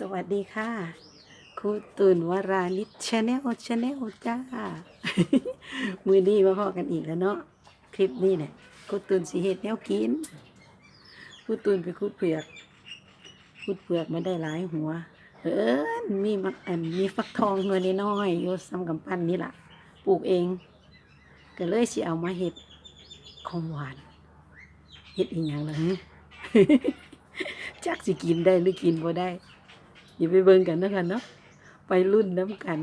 สวัสดีค่ะครูตุนวรานิชชาแนลชาแนลจ้า มือดีมาพอกันอีกแล้วเนาะคลิปนี้เนี่ยครูตุนสีเห็ดแนวกินครูตุนไปคุดเผือกคุดเผือกมาได้หลายหัว เออมีมักอันมีฟักทองหน่วยน้อยๆอยู่ซ้ำกำปั้นนี่แหละปลูกเอง ก็เลยสิเอามาเห็ดของหวานเห็ดอีหยังล่ะจักสิกินได้หรือกินบ่ได้ อย่าไปเบิ่งกันนะคะเนาะไปรุ่นน้ำกัน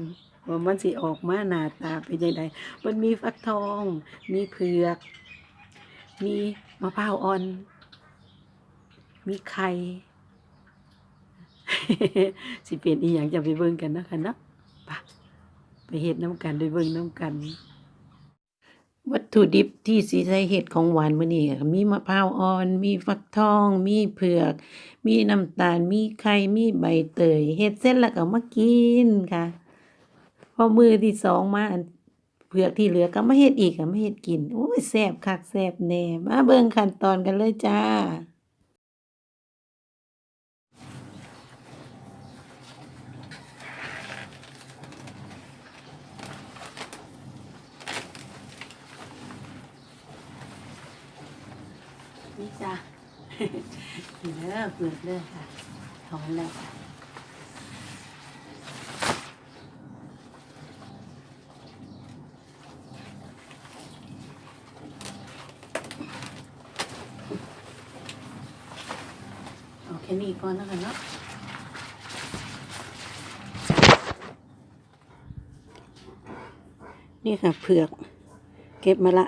ว่ามันสิออกมาหน้าตาเป็นยังไงมันมีฟักทอง มีเผือก มีมะพร้าวอ่อน มีไข่ สิเป็นอีหยังจะไปเบิ่งกันนะคะเนาะไปไปเฮ็ดน้ำกันไปเบิ่งน้ำกัน วัตถุดิบที่สีใช้เห็ดของหวานมื้อนี้มีมะพร้าวอ่อน มีฟักทอง มีเผือก มีน้ำตาล มีไข่ มีใบเตยเห็ดเส้นแล้วก็มากินค่ะ พอมือที่สองมาเผือกที่เหลือก็มาเห็ดอีกก็มาเห็ดกิน โอ้ยแซ่บคักแซ่บแน่ มาเบิ่งขั้นตอนกันเลยจ้า นี่จ้ะเด้อเปลือกเด้อค่ะถอนแล้วค่ะเอาแค่นี้ก่อนแล้วกันเนาะนี่ค่ะเผือก เก็บมาละ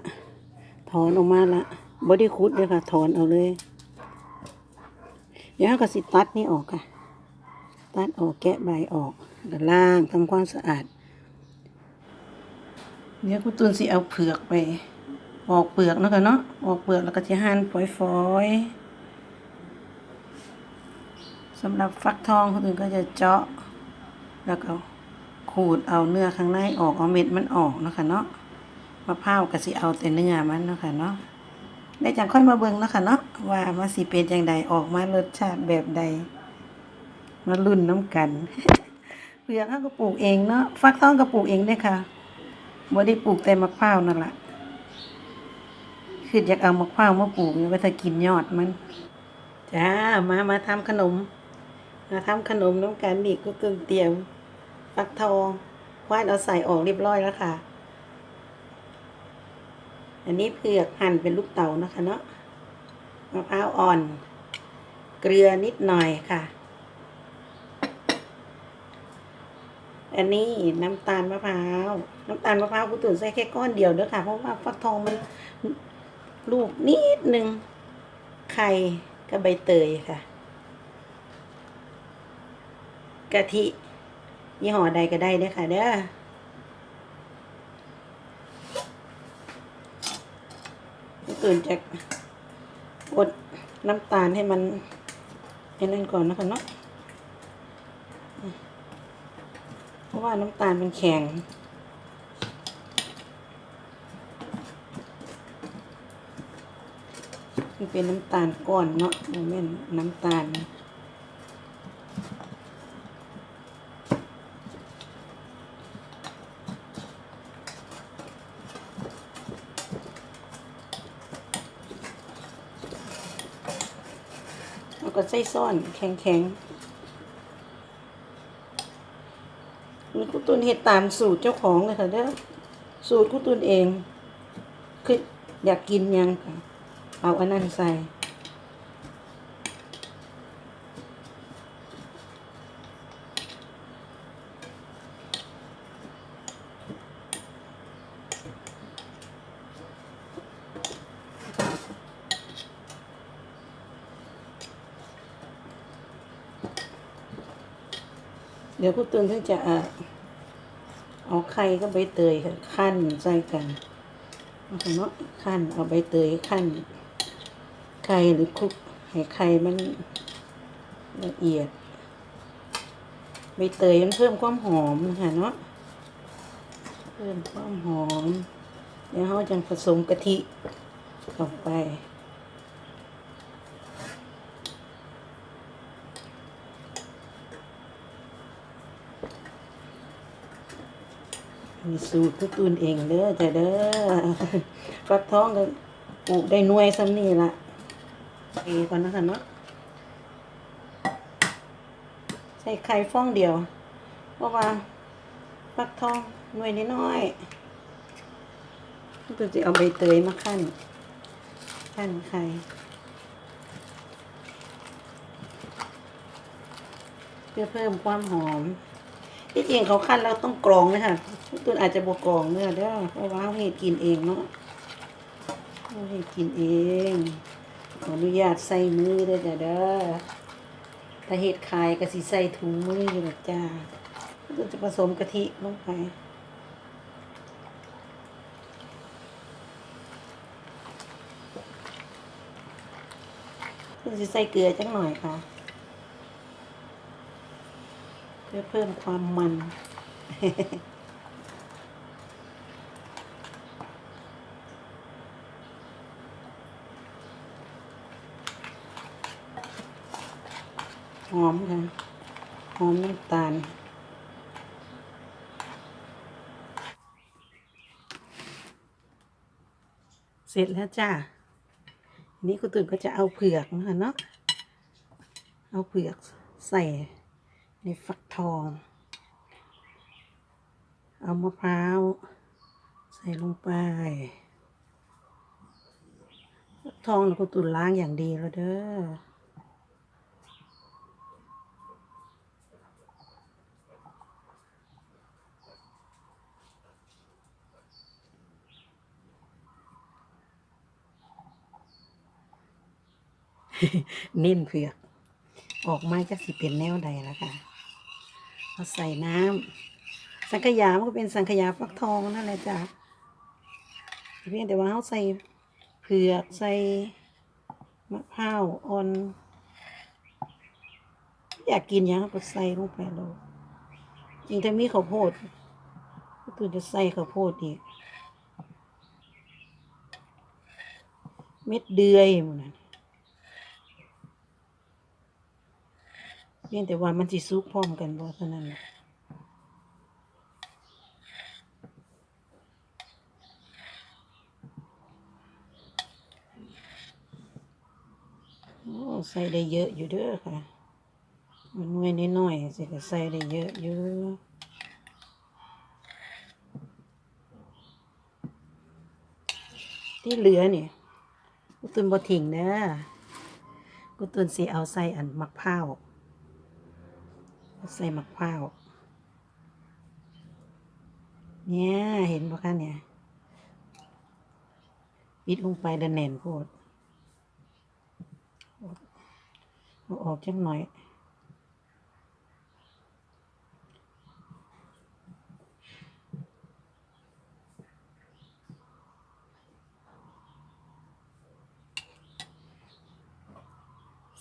ถอนออกมาละ บอดี้คุดเลยค่ะ ถอนเอาเลย เดี๋ยวก็สิตัดนี่ออกค่ะ ตัดออกแกะใบออกแล้วล่างทำความสะอาด เดี๋ยวคุณตุนสิเอาเผือกไปปอกเปลือกเนาะค่ะเนาะปอกเปลือกแล้วก็จะหั่นฝอยๆสำหรับฟักทองคุณตุนก็จะเจาะ แล้วก็ขูดเอาเนื้อข้างในออกเอาเม็ดมันออกเนาะค่ะเนาะมะพร้าวก็สิเอาแต่เนื้อมันเนาะค่ะเนาะ ได้จังค่อยมาเบิ่งเนาะค่ะเนาะว่ามันสิเป็นจังใดออกมารสชาติแบบใด มาลุ้นน้ำกันเปลือกเขาก็ปลูกเองเนาะฟักทองก็ปลูกเองเด้อค่ะบ่ได้ปลูกแต่มะพร้าวนั่นแหละคืออยากเอามะพร้าวมาปลูกนี่ว่าถ้ากินยอดมันจ้ามามาทำขนม มาทำขนมน้ำกันนี่ก็เกิงเตรียมฟักทองวาดเอาใส่ออกเรียบร้อยแล้วค่ะ อันนี้เผือกหั่นเป็นลูกเต๋านะคะเนาะมะพร้าวอ่อน เกลือนิดหน่อยค่ะ อันนี้น้ำตาลมะพร้าว น้ำตาลมะพร้าวกูตุ๋นใส่แค่ก้อนเดียวเด้อค่ะ เพราะว่าฟักทองมันลูกนิดหนึ่งไข่กับใบเตยค่ะ กะทิยี่ห้อใดก็ได้เด้อค่ะเด้อ ตื่นจากอดน้ำตาลให้มันไอ้นั่นก่อนนะคะเนาะเพราะว่าน้ำตาลมันแข็งมันเป็นน้ำตาลก้อนเนาะโมเมนน้ำตาล แล้วก็ใส้ซ่อน แข็งแข็งนี่กูตุนเห็ดตามสูตรเจ้าของเลยค่ะเด้อสูตรกุตุนเอง คืออยากกินยังเอาอันนั้นใส่ ดี๋ยวกุตุนถึงจะเอาไข่ก็ใบเตยขั้นใส่กันเอาเนาะขั้นเอาใบเตยขั้นไข่หรือคลุกให้ไข่มันละเอียดใบเตยมันเพิ่มความหอมนะคะเนาะเพิ่มความหอม เดี๋ยวเราจะผสมกะทิลงไป มีสูตรทุกตุนเองเด้อจ้ะเด้อฟักทองก็ปลูกได้หน่วยซ้ำนี่ละเอก่อนนะคะเนาะใส่ไข่ฟองเดียว เพราะว่าฟักทองหน่วยนิดน้อยก็จะเอาใบเตยมาขั้นขั้นไข่เพื่อเพิ่มความหอม ที่จริงเขาขั้นแล้วต้องกรองนะคะทุกตัวอาจจะบวกรองเนื้อเด้อเพราะว่าเห็ดกินเองเนาะเห็ดกินเองขออนุญาตใส่มือเด้อจ้ะเด้อถ้าเห็ดขายก็สิใส่ถุงมืออยู่นะจ้าก็จะผสมกะทิลงไปจะใส่เกลือจังหน่อยค่ะ เพื่อเพิ่มความมัน หอมค่ะ หอมน้ำตาลเสร็จแล้วจ้านนี้คุณตื่นก็จะเอาเผือกนะคะเนาะ เอาเผือกใส่ ในฟักทอง เอามะพร้าว ใส่ลงไป ทองเราก็ตุนล้างอย่างดีแล้วเด้อเน้นเผือก ออกมาจะสิเป็นแนวใดแล้วค่ะ เอาใส่น้ำสังขยามันก็เป็นสังขยาฟักทองนั่นแหละจ้ะเพียงแต่ว่าเขาใส่เผือกใส่มะพร้าวอ่อน อยากกินหยังก็ใส่ลงไปเลยจริงถ้ามีข้าวโพดก็คือจะใส่ข้าวโพดอีก เม็ดเดือยหมันนะ พียงแต่ว่ามันสิซุกพร้อมกันบ่เท่านั้นโอ้ใส่ได้เยอะอยู่เด้อค่ะมันน่วยน้อยสิก็ใส่ได้เยอะอยู่ที่เหลือเนี่ยกูตุนบ่ทิ้งเด้อกูตุนสิเอาใส่อันมักพร้าว ใส่มะพร้าวเนี่ยเห็นปะคะเนี่ยปิดลงไปเดนแน่นโพดออกจังหน่อย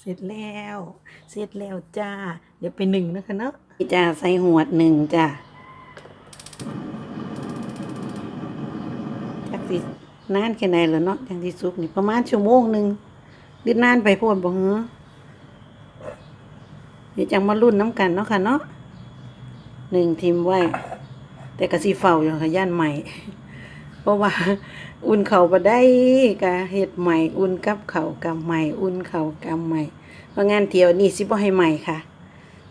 เสร็จแล้ว เสร็จแล้วจ้า เดี๋ยวไปหนึ่งนะคะเนาะจ้าใส่หัวหนึ่งจ้าจักสินานแค่ไหนแล้วเนาะจังที่สุกนี่ประมาณชั่วโมงหนึ่งหรือนานไปโพดบ่เหรอเดี๋ยวจังมารุ่นน้ำกันเนาะค่ะเนาะหนึ่งทีมไว้ แต่กะสีเฝ้าอยู่ค่ะย่านใหม่ เพราะว่าอุ่นเข่าบ่ได้กะเฮ็ดใหม่อุ่นกับเข่ากับใหม่อุ่นเข่ากับใหม่เพราะงานเที่ยวนี่สิบ่ให้ใหม่ค่ะ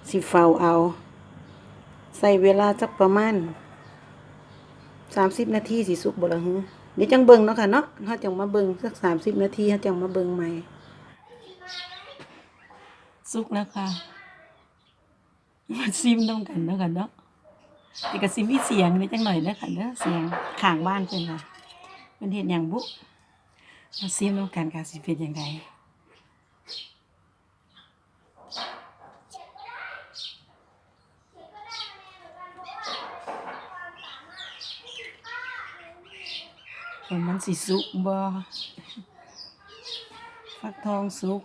สิเฝ้าเอา ใส่เวลาสักประมาณสามสิบนาทีสิสุกบ่ละฮึเดี๋ยวจังเบิ่งเนาะค่ะเนาะเฮาจังมาเบิ่งสักสามสิบนาทีเฮาจังมาเบิ่งใหม่ สุกแล้วค่ะมาซิมต้องกันเนาะค่ะเนาะ แต่ก็สิมีเสียงนิดจังหน่อยเด้อค่ะเด้อเสียงข้างบ้านเพิ่นน่ะเพิ่นเฮ็ดหยังบุมาซิมต้องกันค่ะสิเป็นจังไดว่ามันสิสุกบ่ฟักทองสุก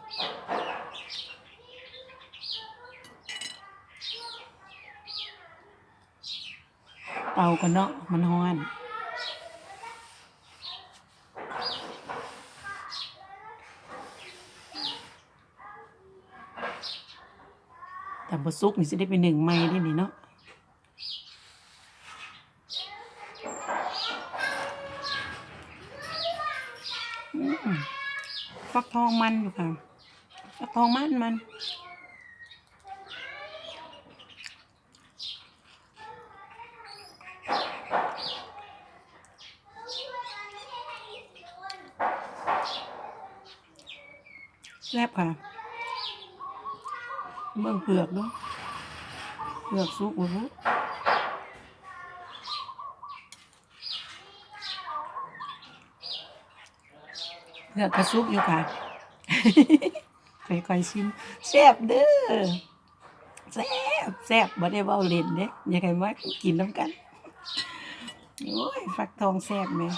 เอากันเนาะมันฮ้อนแต่บซุกนี่จะได้เป็นหนึ่งไม้ได้นี่เนาะฟักทองมันอยู่ค่ะฟักทองมันมัน ค่ะ เบิ่งเปลือกเด้วยเปลือกสุกโอ้โหเปลือกกระซุกอยู่ค่ะค่อยๆชิมแซ่บเด้อแซ่บแซ่บบ่ได้เว้าเล่นเด้อยังไงว่ากินน้ำกัน โอ้ย ฟักทองแซ่บแม่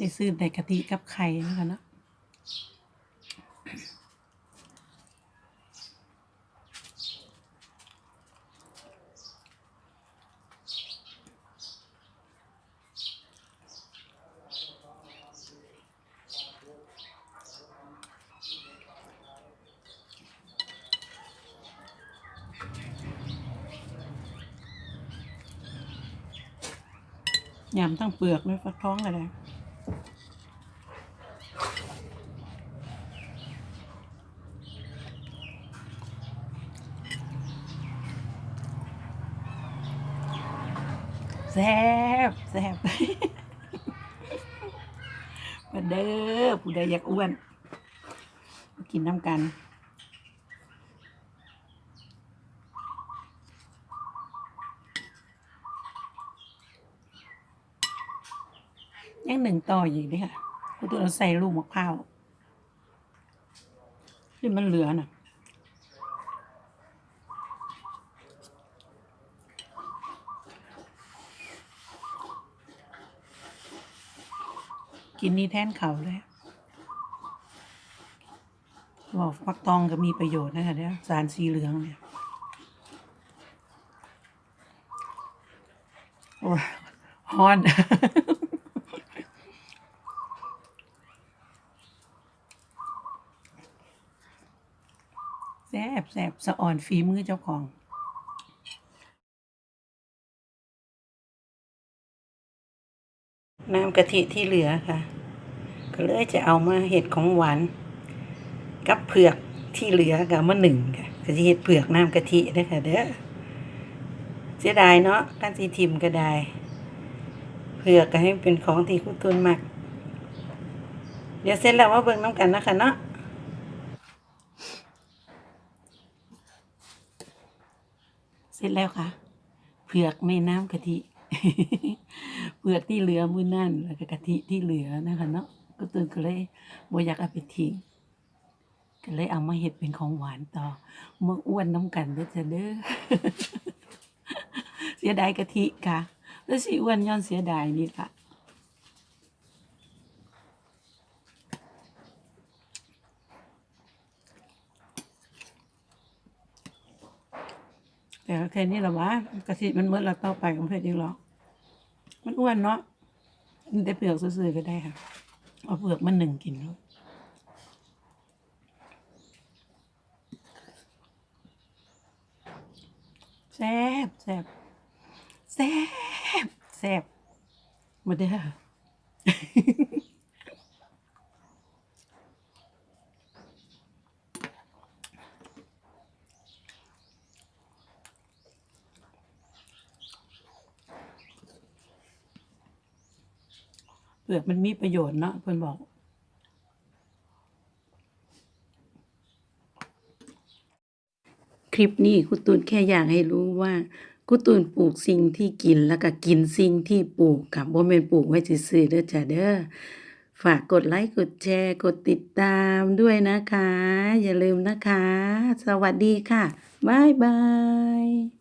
ได้ซื้อแต่กะทิกับไข่นะคะเนาะยำทั้งเปลือกด้วยฟักท้องอะไร แซ่บแซ่บ มาเด้ อยากอ้วน กินน้ำกันยังหนึ่งต่ออยู่ด้วยค่ะกูตัวเราใส่ลูกมะพร้าวที่มันเหลือน่ะกินนี่แทนเขาเลย บอกฟักทองก็มีประโยชน์นะคะเนี่ยสารสีเหลืองเนี่ยโอ้ฮอนแซบแซบสะอ่อนฝีมือเจ้าของน้ำกะทิที่เหลือค่ะ ก็เลยจะเอามาเห็ดของหวาน กับเผือกที่เหลือกับมาหนึ่งค่ะก็จะเห็ดเผือกน้ำกะทิด้วยค่ะเด้อเสียดายเนาะการสีทิมก็ได้เผือกก็ให้เป็นของที่คุณตุนมากเดี๋ยวเสร็จแล้วมาเบิ่งน้ำกันนะคะเนาะเสร็จแล้วค่ะ เผือกในน้ำกะทิเผือกที่เหลือมือนั่นแล้วก็กะทิที่เหลือนะคะเนาะก็ตื่นก็เลยบ่อยากเอาไปทิ้ง ก็เลยเอามาเฮ็ดเป็นของหวานต่อมาอ้วนน้ำกันเด้อจะเด้อเสียดายกะทิค่ะแล้วสิอ้วนย้อนเสียดายนี่ค่ะแต่แค่นี้ละวะกะทิมันเมื่อเราต่อไปของเพื่อนจริงหรอมันอ้วนเนาะมันได้เปลือกซื่อๆก็ได้ค่ะเอาเปลือกมันหนึ่งกินแล้ว แซ่บแซ่บแซ่บแซ่บมาเด้อเปลือกมันมีประโยชน์เนาะเพื่อนบอก ลิปนี้กุตูนแค่อยากให้รู้ว่ากุตูนปลูกสิ่งที่กินแล้วก็กินสิ่งที่ปลูกกับบ่แม่นปลูกไว้ซื่อๆเด้อจ้าเด้อฝากกดไลค์กดแชร์กดติดตามด้วยนะคะ อย่าลืมนะคะ สวัสดีค่ะ บ๊ายบาย